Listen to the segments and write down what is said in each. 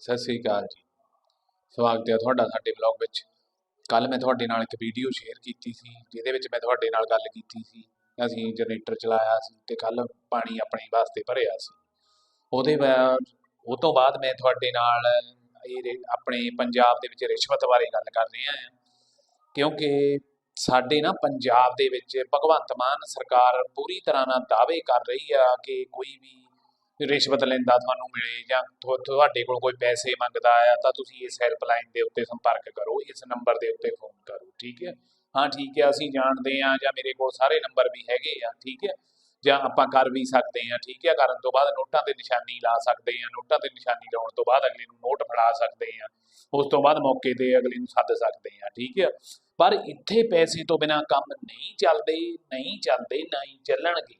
ਸਤਿ ਸ੍ਰੀ ਅਕਾਲ ਜੀ। ਸਵਾਗਤ ਹੈ ਤੁਹਾਡਾ ਸਾਡੇ ਬਲੌਗ ਵਿੱਚ। ਕੱਲ ਮੈਂ ਤੁਹਾਡੇ ਨਾਲ ਇੱਕ ਵੀਡੀਓ ਸ਼ੇਅਰ ਕੀਤੀ ਸੀ, ਜਿਹਦੇ ਵਿੱਚ ਮੈਂ ਤੁਹਾਡੇ ਨਾਲ ਗੱਲ ਕੀਤੀ ਸੀ। ਅਸੀਂ ਜਨਰੇਟਰ ਚਲਾਇਆ ਸੀ ਤੇ ਕੱਲ ਪਾਣੀ ਆਪਣੇ ਵਾਸਤੇ ਭਰਿਆ ਸੀ। ਉਹਦੇ ਬਾਅਦ ਉਹ ਤੋਂ ਬਾਅਦ ਮੈਂ ਤੁਹਾਡੇ ਨਾਲ ਇਹ ਰੇ- ਆਪਣੇ ਪੰਜਾਬ ਦੇ ਵਿੱਚ ਰਿਸ਼ਵਤ ਬਾਰੇ ਗੱਲ ਕਰ ਰਿਹਾ ਹਾਂ। ਕਿਉਂਕਿ ਸਾਡੇ ਨਾ ਪੰਜਾਬ ਦੇ ਵਿੱਚ ਭਗਵੰਤ ਮਾਨ ਸਰਕਾਰ ਪੂਰੀ ਤਰ੍ਹਾਂ ਨਾਲ ਦਾਅਵੇ ਕਰ ਰਹੀ ਆ ਕਿ ਕੋਈ ਵੀ ਰਿਸ਼ਵਤ ਲੈਂਦਾ ਤੁਹਾਨੂੰ ਮਿਲੇ ਜਾਂ ਤੁਹਾਡੇ ਕੋਲ ਕੋਈ ਪੈਸੇ ਮੰਗਦਾ ਆ ਤਾਂ ਤੁਸੀਂ ਇਸ ਹੈਲਪਲਾਈਨ ਦੇ ਉੱਤੇ ਸੰਪਰਕ ਕਰੋ, ਇਸ ਨੰਬਰ ਦੇ ਉੱਤੇ ਫੋਨ ਕਰੋ, ਠੀਕ ਹੈ? ਹਾਂ, ਠੀਕ ਹੈ, ਅਸੀਂ ਜਾਣਦੇ ਆ ਜਾਂ ਮੇਰੇ ਕੋਲ ਸਾਰੇ ਨੰਬਰ ਵੀ ਹੈਗੇ ਆ, ਠੀਕ ਹੈ? ਜਾਂ ਆਪਾਂ ਕਰ ਵੀ ਸਕਦੇ ਆ ਠੀਕ ਹੈ? ਕਰਨ ਤੋਂ ਬਾਅਦ ਨੋਟਾਂ ਤੇ ਨਿਸ਼ਾਨੀ ਲਾ ਸਕਦੇ ਆ ਨੋਟਾਂ ਤੇ ਨਿਸ਼ਾਨੀ ਲਾਉਣ ਤੋਂ ਬਾਅਦ ਅਗਲੇ ਨੂੰ ਨੋਟ ਫੜਾ ਸਕਦੇ ਆ ਉਸ ਤੋਂ ਬਾਅਦ ਮੌਕੇ ਤੇ ਅਗਲੇ ਨੂੰ ਸੱਦ ਸਕਦੇ ਆ ਠੀਕ ਹੈ? ਪਰ ਇੱਥੇ ਪੈਸੇ ਤੋਂ ਬਿਨਾ ਕੰਮ ਨਹੀਂ ਚੱਲਦੇ ਨਹੀਂ ਚੱਲਦੇ, ਨਹੀਂ ਚੱਲਣਗੇ।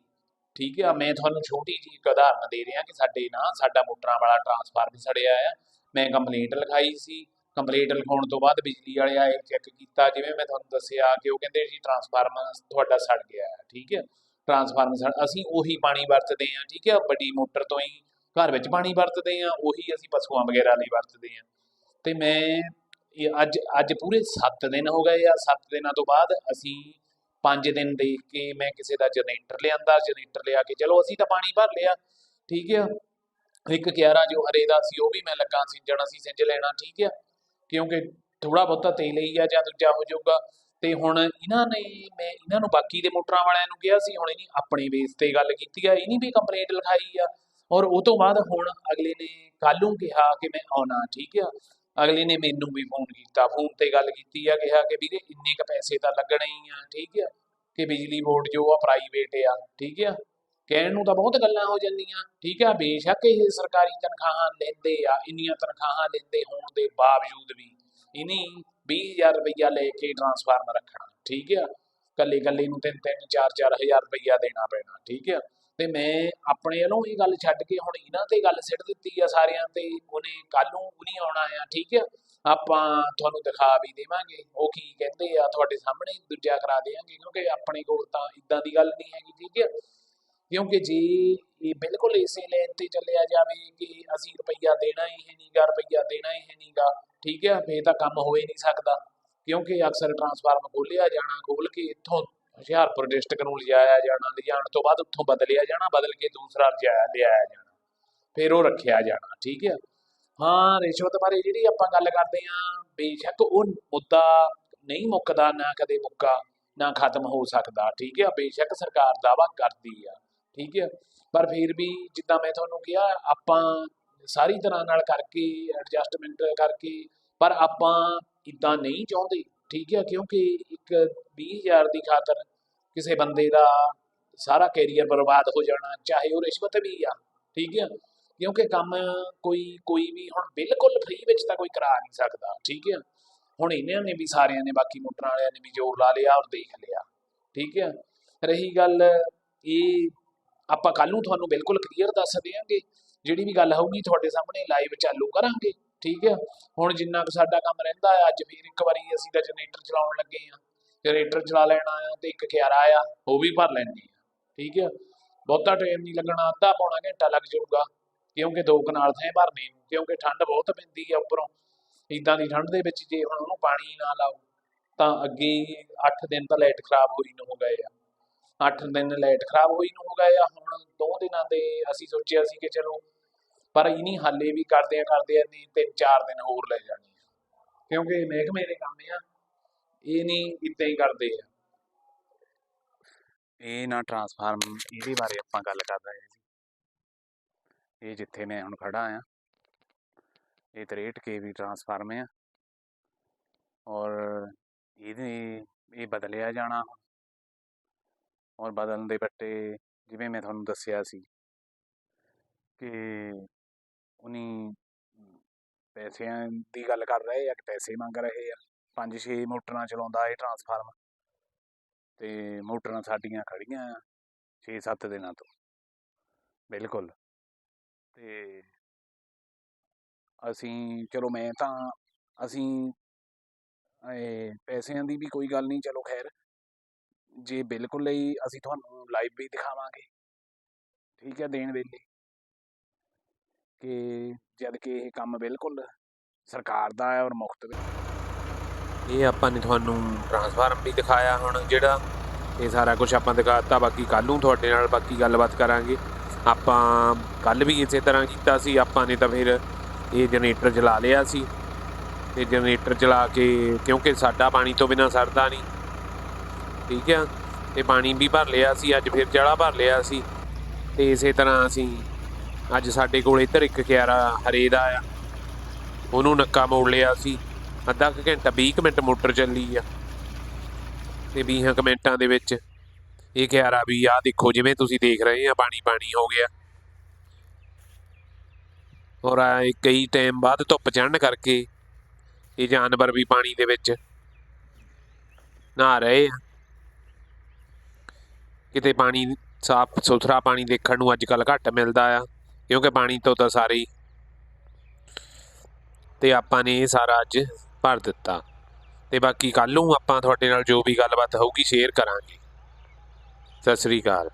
ਠੀਕ ਆ, ਮੈਂ ਤੁਹਾਨੂੰ ਛੋਟੀ ਜਿਹੀ ਉਦਾਹਰਨ ਦੇ ਰਿਹਾ ਕਿ ਸਾਡੇ ਨਾ, ਸਾਡਾ ਮੋਟਰਾਂ ਵਾਲਾ ਟਰਾਂਸਫਾਰਮਰ ਸੜਿਆ ਆ। ਮੈਂ ਕੰਪਲੇਂਟ ਲਿਖਾਈ ਸੀ। ਕੰਪਲੇਂਟ ਲਿਖਾਉਣ ਤੋਂ ਬਾਅਦ ਬਿਜਲੀ ਵਾਲੇ ਆਏ ਚੈੱਕ ਕੀਤਾ। ਜਿਵੇਂ ਮੈਂ ਤੁਹਾਨੂੰ ਦੱਸਿਆ ਕਿ ਉਹ ਕਹਿੰਦੇ ਜੀ ਟਰਾਂਸਫਾਰਮਰ ਤੁਹਾਡਾ ਸੜ ਗਿਆ ਹੈ ਠੀਕ ਹੈ ਟਰਾਂਸਫਾਰਮਰ ਸੜ, ਅਸੀਂ ਉਹੀ ਪਾਣੀ ਵਰਤਦੇ ਹਾਂ ਠੀਕ ਹੈ ਵੱਡੀ ਮੋਟਰ ਤੋਂ ਹੀ ਘਰ ਵਿੱਚ ਪਾਣੀ ਵਰਤਦੇ ਹਾਂ ਉਹੀ ਅਸੀਂ ਪਸ਼ੂਆਂ ਵਗੈਰਾ ਲਈ ਵਰਤਦੇ ਹਾਂ ਤੇ ਮੈਂ ਅੱਜ ਅੱਜ ਪੂਰੇ 7 ਦਿਨ ਹੋ ਗਏ ਆ 7 ਦਿਨਾਂ ਤੋਂ ਬਾਅਦ ਅਸੀਂ ਪੰਜ ਦਿਨ ਦੇਖ ਕੇ ਮੈਂ ਕਿਸੇ ਦਾ ਜਨਰੇਟਰ ਲਿਆਂਦਾ, ਜਨਰੇਟਰ ਲਿਆ ਕੇ ਚਲੋ ਅਸੀਂ ਤਾਂ ਪਾਣੀ ਭਰ ਲਿਆ, ਠੀਕ ਆ। ਇੱਕ ਕਿਆਰਾ ਜੋ ਹਰੇ ਦਾ ਸੀ, ਉਹ ਵੀ ਮੈਂ ਲੱਗਾ ਸਿੰਜਣ ਅਸੀਂ ਸਿੰਜ ਲੈਣਾ, ਠੀਕ ਆ। ਕਿਉਂਕਿ ਥੋੜਾ ਬਹੁਤਾ ਤੇਲ ਹੀ ਆ ਜਾਂ ਦੂਜਾ ਹੋ ਜਾਊਗਾ। ਤੇ ਹੁਣ ਇਹਨਾਂ ਨੇ, ਮੈਂ ਇਹਨਾਂ ਨੂੰ ਬਾਕੀ ਦੇ ਮੋਟਰਾਂ ਵਾਲਿਆਂ ਨੂੰ ਕਿਹਾ ਸੀ, ਹੁਣ ਇਹਨੇ ਆਪਣੇ ਬੇਸ ਤੇ ਗੱਲ ਕੀਤੀ ਆ ਇਹਨੇ ਵੀ ਕੰਪਲੇਂਟ ਲਿਖਾਈ ਆ। ਔਰ ਉਹ ਤੋਂ ਬਾਅਦ ਹੁਣ ਅਗਲੇ ਨੇ ਕੱਲ ਨੂੰ ਕਿਹਾ ਕਿ ਮੈਂ ਆਉਣਾ, ਠੀਕ ਆ। ਅਗਲੇ ਨੇ ਮੈਨੂੰ ਵੀ ਫੋਨ ਕੀਤਾ ਫੋਨ ਤੇ ਗੱਲ ਕੀਤੀ ਆ, ਕਿਹਾ ਕਿ ਵੀਰੇ ਇੰਨੇ ਕ ਪੈਸੇ ਤਾਂ ਲੱਗਣੇ ਹੀ ਆ, ਠੀਕ ਆ? ਕਿ ਬਿਜਲੀ ਬੋਰਡ ਜੋ ਆ ਪ੍ਰਾਈਵੇਟ ਆ, ਠੀਕ ਆ? ਕਹਿਣ ਨੂੰ ਤਾਂ ਬਹੁਤ ਗੱਲਾਂ ਹੋ ਜਾਂਦੀਆਂ, ਠੀਕ ਆ? ਬੇਸ਼ੱਕ ਇਹ ਸਰਕਾਰੀ ਤਨਖਾਹਾਂ ਲੈਂਦੇ ਆ, ਇੰਨੀਆਂ ਤਨਖਾਹਾਂ ਲੈਂਦੇ ਹੋਣ ਦੇ ਬਾਵਜੂਦ ਵੀ ਇਨੀ 20000 ਰੁਪਈਆ ਲੈ ਕੇ ਟਰਾਂਸਫਾਰਮਰ ਰੱਖਣਾ, ਠੀਕ ਆ? ਕੱਲੇ ਕੱਲੇ ਨੂੰ ਤਿੰਨ ਤਿੰਨ ਚਾਰ ਚਾਰ ਹਜ਼ਾਰ ਰੁਪਈਆ ਦੇਣਾ ਪੈਣਾ, ਠੀਕ ਆ? ਤੇ ਮੈਂ ਆਪਣੇ ਵੱਲੋਂ ਇਹ ਗੱਲ ਛੱਡ ਕੇ ਹੁਣ ਇਹਨਾਂ ਤੇ ਗੱਲ ਸਿੱਟ ਦਿੱਤੀ ਆ ਸਾਰਿਆਂ ਤੇ, ਉਹਨੇ ਕੱਲ ਨੂੰ ਉਹਨੇ ਆਉਣਾ ਆ, ਠੀਕ ਆ? ਆਪਾਂ ਤੁਹਾਨੂੰ ਦਿਖਾ ਵੀ ਦੇਵਾਂਗੇ, ਉਹ ਕੀ ਕਹਿੰਦੇ ਆ, ਤੁਹਾਡੇ ਸਾਹਮਣੇ ਦੂਜਾ ਕਰਾ ਦੇਵਾਂਗੇ ਕਿਉਂਕਿ ਆਪਣੇ ਕੋਲ ਤਾਂ ਇਦਾਂ ਦੀ ਗੱਲ ਨਹੀਂ ਹੈਗੀ, ਠੀਕ ਆ? ਕਿਉਂਕਿ ਜੇ ਇਹ ਬਿਲਕੁਲ ਇਸੇ ਲਾਈਨ ਤੇ ਚੱਲਿਆ ਜਾਵੇ ਕਿ ਅਸੀਂ ਰੁਪਈਆ ਦੇਣਾ ਹੀ ਹੈ ਨਹੀਂਗਾ ਰੁਪਈਆ ਦੇਣਾ ਹੀ ਹੈ ਨਹੀਂਗਾ ਠੀਕ ਹੈ ਫੇਰ ਤਾਂ ਕੰਮ ਹੋ ਹੀ ਨਹੀਂ ਸਕਦਾ, ਕਿਉਂਕਿ ਅਕਸਰ ਟਰਾਂਸਫਾਰਮ ਖੋਲਿਆ ਜਾਣਾ ਖੋਲ ਕੇ ਇੱਥੋਂ ਹੁਸ਼ਿਆਰਪੁਰ ਡਿਸਟ੍ਰਿਕਟ ਨੂੰ ਲਿਜਾਇਆ ਜਾਣਾ ਲਿਜਾਣ ਤੋਂ ਬਾਅਦ ਉੱਥੋਂ ਬਦਲਿਆ ਜਾਣਾ, ਬਦਲ ਕੇ ਦੂਸਰਾ ਲਿਜਾਇਆ ਲਿਆਇਆ ਜਾਣਾ। ਫਿਰ ਉਹ ਰੱਖਿਆ ਜਾਣਾ, ਠੀਕ ਹੈ? ਹਾਂ, ਰਿਸ਼ਵਤ ਬਾਰੇ ਜਿਹੜੀ ਆਪਾਂ ਗੱਲ ਕਰਦੇ ਆਂ ਬੇਸ਼ੱਕ ਉਹ ਮੁੱਦਾ ਨਹੀਂ ਮੁੱਕਦਾ, ਨਾ ਕਦੇ ਮੁੱਕਾ, ਨਾ ਖਤਮ ਹੋ ਸਕਦਾ, ਠੀਕ ਹੈ? ਬੇਸ਼ੱਕ ਸਰਕਾਰ ਦਾਵਾ ਕਰਦੀ ਆ, ਠੀਕ ਹੈ? ਪਰ ਫਿਰ ਵੀ ਜਿੱਦਾਂ ਮੈਂ ਤੁਹਾਨੂੰ ਕਿਹਾ, ਆਪਾਂ ਸਾਰੀ ਤਰ੍ਹਾਂ ਨਾਲ ਕਰਕੇ ਐਡਜਸਟਮੈਂਟ ਕਰਕੇ, ਪਰ ਆਪਾਂ ਇਦਾਂ ਨਹੀਂ ਚਾਹੁੰਦੇ, ਠੀਕ ਹੈ? ਕਿਉਂਕਿ ਇੱਕ 20000 ਦੀ ਖਾਤਰ ਕਿਸੇ ਬੰਦੇ ਦਾ ਸਾਰਾ ਕੈਰੀਅਰ ਬਰਬਾਦ ਹੋ ਜਾਣਾ, ਚਾਹੇ ਉਹ ਰਿਸ਼ਵਤ ਵੀ ਆ, ਠੀਕ ਹੈ ਕਿਉਂਕਿ ਕੰਮ ਕੋਈ ਕੋਈ ਵੀ ਹੁਣ ਬਿਲਕੁਲ ਫ੍ਰੀ ਵਿੱਚ ਤਾਂ ਕੋਈ ਕਰਾ ਨਹੀਂ ਸਕਦਾ, ਠੀਕ ਹੈ ਹੁਣ ਇਹਨਾਂ ਨੇ ਵੀ ਸਾਰਿਆਂ ਨੇ ਬਾਕੀ ਮੋਟਰਾਂ ਵਾਲਿਆਂ ਨੇ ਵੀ ਜ਼ੋਰ ਲਾ ਲਿਆ ਔਰ ਦੇਖ ਲਿਆ, ਠੀਕ ਹੈ ਰਹੀ ਗੱਲ ਇਹ ਆਪਾਂ ਕੱਲ ਨੂੰ ਤੁਹਾਨੂੰ ਬਿਲਕੁਲ ਕਲੀਅਰ ਦੱਸ ਦੇਵਾਂਗੇ ਜਿਹੜੀ ਵੀ ਗੱਲ ਹੋਊਗੀ ਤੁਹਾਡੇ ਸਾਹਮਣੇ ਲਾਈਵ ਚਾਲੂ ਕਰਾਂਗੇ, ਠੀਕ ਹੈ ਹੁਣ ਜਿੰਨਾ ਕੁ ਸਾਡਾ ਕੰਮ ਰਹਿੰਦਾ ਹੈ ਅੱਜ ਫੇਰ ਇੱਕ ਵਾਰੀ ਅਸੀਂ ਤਾਂ ਜਨਰੇਟਰ ਚਲਾਉਣ ਲੱਗੇ ਆ ਜਨਰੇਟਰ ਚਲਾ ਲੈਣਾ ਆ ਤੇ ਇੱਕ ਕਿਆਰਾ ਆ, ਉਹ ਵੀ ਭਰ ਲੈਣੀ ਆ, ਠੀਕ ਹੈ ਬਹੁਤਾ ਟਾਈਮ ਨਹੀਂ ਲੱਗਣਾ, ਅੱਧਾ ਪੌਣਾ ਘੰਟਾ ਲੱਗ ਜਾਊਗਾ, ਕਿਉਂਕਿ ਦੋ ਕਨਾਲ ਥਾਂ ਭਰਨੇ ਨੂੰ ਕਿਉਂਕਿ ਠੰਡ ਬਹੁਤ ਪੈਂਦੀ ਆ ਉੱਪਰੋਂ। ਇਦਾਂ ਦੀ ਠੰਡ ਦੇ ਵਿੱਚ ਜੇ ਹੁਣ ਉਹਨੂੰ ਪਾਣੀ ਨਾ ਲਾਓ, ਤਾਂ ਅੱਗੇ 8 ਦਿਨ ਤਾਂ ਲਾਈਟ ਖਰਾਬ ਹੋਈ ਨੂੰ ਹੋ ਗਏ ਆ। 8 ਦਿਨ ਲਾਈਟ ਖਰਾਬ ਹੋਈ ਨੂੰ ਹੋ ਗਏ ਆ, ਹੁਣ ਦੋ ਦਿਨਾਂ ਦੇ ਅਸੀਂ ਸੋਚਿਆ ਸੀ ਕਿ ਚਲੋ, ਪਰ ਇਨੀ ਹਾਲੇ ਵੀ ਕਰਦੇ ਆ ਕਰਦੇ ਆ ਨਹੀਂ ਤਿੰਨ ਚਾਰ ਦਿਨ ਹੋਰ ਲੈ ਜਾਣੇ ਆ। ਕਿਉਂਕਿ ਮਹਿਕਮੇ ਦੇ ਕੰਮ ਆ ਇਹ ਨਹੀਂ ਇਦਾਂ ਹੀ ਕਰਦੇ ਆ। ਇਹ ਨਾ ਟਰਾਂਸਫਾਰਮ ਇਹਦੇ ਬਾਰੇ ਆਪਾਂ ਗੱਲ ਕਰ ਰਹੇ ਸੀ। ਇਹ ਜਿੱਥੇ ਮੈਂ ਹੁਣ ਖੜਾ ਆ, ਇਹ 63 ਕੇਵੀ ਟਰਾਂਸਫਾਰਮ ਆ। ਔਰ ਇਹਦੇ, ਇਹ ਬਦਲਿਆ ਜਾਣਾ ਔਰ ਬਦਲਣ ਦੇ ਬੱਟੇ ਜਿਵੇਂ ਮੈਂ ਤੁਹਾਨੂੰ ਦੱਸਿਆ ਸੀ ਕਿ ਉਨੀ ਪੈਸਿਆਂ ਦੀ ਗੱਲ ਕਰ ਰਹੇ ਆ, ਕਿ ਪੈਸੇ ਮੰਗ ਰਹੇ ਆ। ਪੰਜ ਛੇ ਮੋਟਰਾਂ ਚਲਾਉਂਦਾ ਇਹ ਟਰਾਂਸਫਾਰਮ ਤੇ ਮੋਟਰਾਂ ਸਾਡੀਆਂ ਖੜੀਆਂ ਆ 6-7 ਦਿਨਾਂ ਤੋਂ। ਬਿਲਕੁਲ। ਤੇ ਅਸੀਂ, ਚਲੋ ਮੈਂ ਤਾਂ, ਅਸੀਂ ਇਹ ਪੈਸਿਆਂ ਦੀ ਵੀ ਕੋਈ ਗੱਲ ਨਹੀਂ, ਚਲੋ ਖੈਰ। ਜੇ ਬਿਲਕੁਲ ਲਈ ਅਸੀਂ ਤੁਹਾਨੂੰ ਲਾਈਵ ਵੀ ਦਿਖਾਵਾਂਗੇ, ਠੀਕ ਹੈ, ਦੇਣ ਵੇਲੇ। ਕਿ ਜਦ ਕਿ ਇਹ ਕੰਮ ਬਿਲਕੁਲ ਸਰਕਾਰ ਦਾ ਹੈ ਔਰ ਮੁਫਤ ਦਾ ਇਹ ਆਪਾਂ ਨੇ ਤੁਹਾਨੂੰ ਟਰਾਂਸਫਾਰਮ ਵੀ ਦਿਖਾਇਆ ਹੁਣ ਜਿਹੜਾ ਇਹ ਸਾਰਾ ਕੁਝ ਆਪਾਂ ਦਿਖਾਤਾ, ਬਾਕੀ ਕੱਲ ਨੂੰ ਤੁਹਾਡੇ ਨਾਲ ਬਾਕੀ ਗੱਲਬਾਤ ਕਰਾਂਗੇ। ਆਪਾਂ ਕੱਲ ਵੀ ਇਸੇ ਤਰ੍ਹਾਂ ਕੀਤਾ ਸੀ, ਆਪਾਂ ਨੇ ਤਾਂ ਫਿਰ ਇਹ ਜਨਰੇਟਰ ਚਲਾ ਲਿਆ ਸੀ। ਤੇ ਜਨਰੇਟਰ ਚਲਾ ਕੇ, ਕਿਉਂਕਿ ਸਾਡਾ ਪਾਣੀ ਤੋਂ ਬਿਨਾ ਸਰਦਾ ਨਹੀਂ। ਠੀਕ ਆ? ਤੇ ਪਾਣੀ ਵੀ ਭਰ ਲਿਆ ਸੀ, ਅੱਜ ਫਿਰ ਚੜਾ ਭਰ ਲਿਆ ਸੀ। ਤੇ ਇਸੇ ਤਰ੍ਹਾਂ ਅਸੀਂ ਅੱਜ ਸਾਡੇ ਕੋਲ ਇੱਧਰ ਇੱਕ ਕਿਆਰਾ ਹਰੇ ਦਾ ਆ। ਉਹਨੂੰ ਨੱਕਾ ਮੋੜ ਲਿਆ ਸੀ। ਅੱਧਾ ਕੁ ਘੰਟਾ 20 ਕੁ ਮਿੰਟ ਮੋਟਰ ਚੱਲੀ ਆ ਤੇ 20 ਕੁ ਮਿੰਟਾਂ ਦੇ ਵਿੱਚ ਇਹ ਕਿਆਰਾ ਵੀ ਆ। ਦੇਖੋ ਜਿਵੇਂ ਤੁਸੀਂ ਦੇਖ ਰਹੇ ਆ, ਪਾਣੀ ਪਾਣੀ ਹੋ ਗਿਆ। ਔਰ ਆ ਕਈ ਟਾਈਮ ਬਾਅਦ ਧੁੱਪ ਚੜ੍ਹਨ ਕਰਕੇ ਇਹ ਜਾਨਵਰ ਵੀ ਪਾਣੀ ਦੇ ਵਿੱਚ ਨਹਾ ਰਹੇ ਆ। ਕਿਤੇ ਪਾਣੀ ਸਾਫ਼ ਸੁਥਰਾ ਪਾਣੀ ਦੇਖਣ ਨੂੰ ਅੱਜ ਕੱਲ ਘੱਟ ਮਿਲਦਾ ਆ, ਕਿਉਂਕਿ ਪਾਣੀ ਤੋਂ ਤਾਂ ਸਾਰੇ ਹੀ। ਤੇ ਆਪਾਂ ਨੇ ਇਹ ਸਾਰਾ ਅੱਜ ਭਰ ਦਿੱਤਾ। ਤੇ ਬਾਕੀ ਕੱਲ ਨੂੰ ਆਪਾਂ ਤੁਹਾਡੇ ਨਾਲ ਜੋ ਵੀ ਗੱਲਬਾਤ ਹੋਊਗੀ ਸ਼ੇਅਰ ਕਰਾਂਗੇ। ਸਤਿ ਸ੍ਰੀ ਅਕਾਲ।